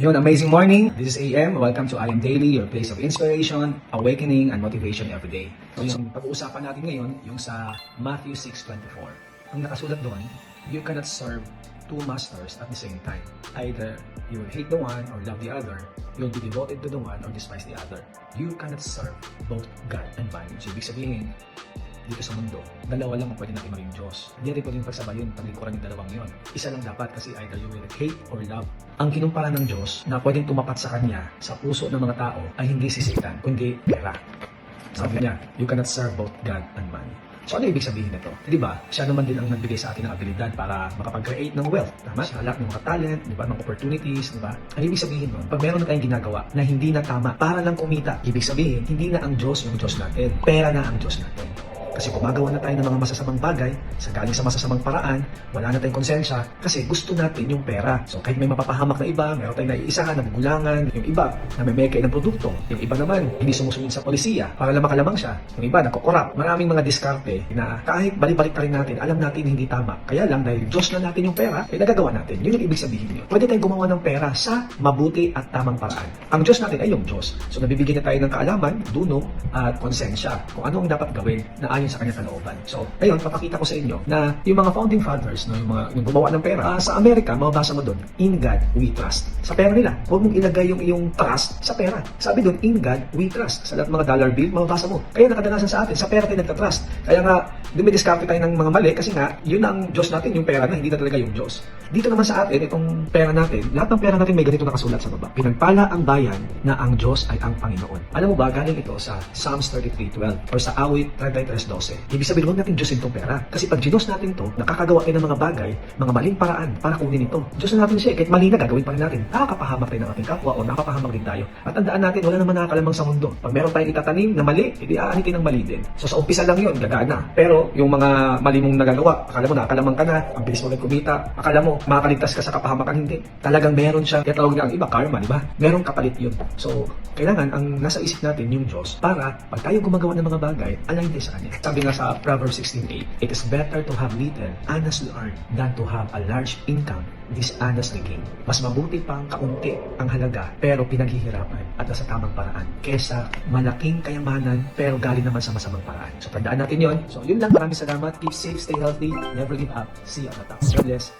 Yun, amazing morning. This is AM. Welcome to I Am Daily, your place of inspiration, awakening, and motivation every day. So yung pag-uusapan natin ngayon, yung sa Matthew 6.24. Ang nakasulat doon, you cannot serve two masters at the same time. Either you will hate the one or love the other, you'll be devoted to the one or despise the other. You cannot serve both God and money. So ibig sabihin, dito sa mundo, dalawa lang ang pwede natin maging Diyos. Hindi rin pwedeng pagsabay yun, paglikuran yung dalawang yon. Isa lang dapat kasi either you will hate or love. Ang kinumpara ng Diyos na pwedeng tumapat sa Kanya sa puso ng mga tao ay hindi si Satan, kundi pera. Sabi niya, you cannot serve both God and money. So ano ibig sabihin nito? Di ba? Siya naman din ang nagbigay sa atin ng abilidad para makapag-create ng wealth. Tama? Sa lahat ng mga talent, di ba? Ng opportunities, di ba? Ang ibig sabihin nun, pag meron na tayong ginagawa na hindi na tama para lang kumita, ibig sabihin, hindi na ang Diyos yung Diyos natin. Pera na ang Diyos natin. Kasi gumagawa na tayo ng mga masasamang bagay sa galing sa masasamang paraan, wala na tayong konsensya kasi gusto natin yung pera. So kahit may mapapahamak na iba, meron tayong naiisahan, nagugulangan, yung iba na may meke ng produkto, yung iba naman hindi sumusunod sa polisiya para lang makalamang siya, yung iba nakokorap. Maraming mga diskarte na kahit balik-balik pa rin natin, alam natin hindi tama. Kaya lang dahil Diyos na natin yung pera, ay nagagawa natin. Yun yung ibig sabihin yun. Pwede tayong gumawa ng pera sa mabuti at tamang paraan. Ang Diyos natin ay yung Diyos. So nabibigyan na tayo ng kaalaman, dunong at konsensya kung ano ang dapat gawin na ayon sa kanyang kalooban. So, ngayon, papakita ko sa inyo na yung mga founding fathers, no, yung mga yung gumawa ng pera, ah, sa Amerika, mababasa mo doon, in God we trust. Sa pera nila, huwag mong ilagay yung iyong trust sa pera. Sabi doon, in God we trust. Sa lahat mga dollar bill, mababasa mo. Kaya nakadalasan sa atin, sa pera tayo nagtatrust. Kaya nga, dumidiskarte tayo ng mga mali kasi nga, yun ang Diyos natin, yung pera na, hindi na talaga yung Diyos. Dito naman sa atin, itong pera natin, lahat ng pera natin may ganito nakasulat sa baba. Pinagpala ang bayan na ang Diyos ay ang Panginoon. Alam mo ba, galing ito sa Psalms 33.12 or sa Awit 33.12. Ibig sabihin, huwag natin Diyos itong pera. Kasi pag Diyos natin to, nakakagawa tayo ng mga bagay, mga maling paraan para kunin ito. Diyos na natin siya, eh, kahit mali na gagawin pa rin natin. Nakakapahamak tayo ng ating kapwa o nakapahamak din tayo. At tandaan natin, wala naman nakakalamang sa mundo. Pag meron tayong itatanim na mali, hindi aanitin ng mali din. So sa umpisa lang yun, gagana. Pero yung mga mali mong nagagawa, akala mo nakakalamang ka na, ang bilis mo nagkumita, akala mo makakaligtas ka sa kapahamakan, hindi. Talagang meron siya, kaya tawag niya ang iba, karma, di ba? Meron kapalit yun. So, kailangan ang nasa isip natin yung Diyos para pag tayo gumagawa ng mga bagay, align tayo sa Kanya. Sabi nga sa Proverbs 16.8, It is better to have little honestly earned than to have a large income dishonestly gained. Mas mabuti pang kaunti ang halaga pero pinaghihirapan at nasa tamang paraan kesa malaking kayamanan pero galing naman sa masamang paraan. So tandaan natin yon. So yun lang. Maraming salamat. Keep safe, stay healthy, never give up. See you on the top. God bless.